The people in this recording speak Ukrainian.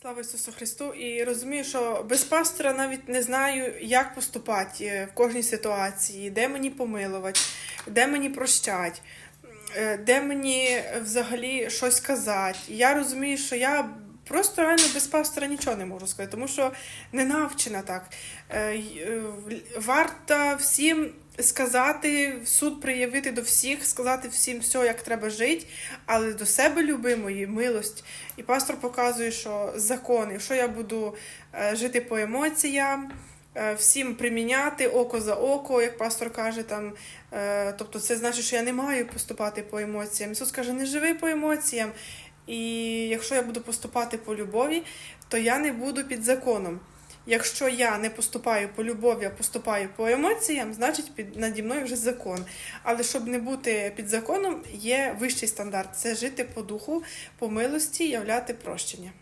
Слава Ісусу Христу! І розумію, що без пастора навіть не знаю, як поступати е, в кожній ситуації, де мені помилувати, де мені прощать, е, де мені взагалі щось казати. Я розумію, що я просто реально без пастора нічого не можу сказати, тому що не навчена так. Е, й- в- Варто всім сказати, в суд приявити до всіх, сказати всім все, як треба жити, але до себе любимої милость. І пастор показує, що закон, якщо я буду е, жити по емоціям, е, всім приміняти око за око, як пастор каже, там, е, тобто це значить, що я не маю поступати по емоціям. Ісус каже, не живи по емоціям. І якщо я буду поступати по любові, то я не буду під законом. Якщо я не поступаю по любові, а поступаю по емоціям, значить під наді мною вже закон. Але щоб не бути під законом, є вищий стандарт це жити по духу, по милості, являти прощення.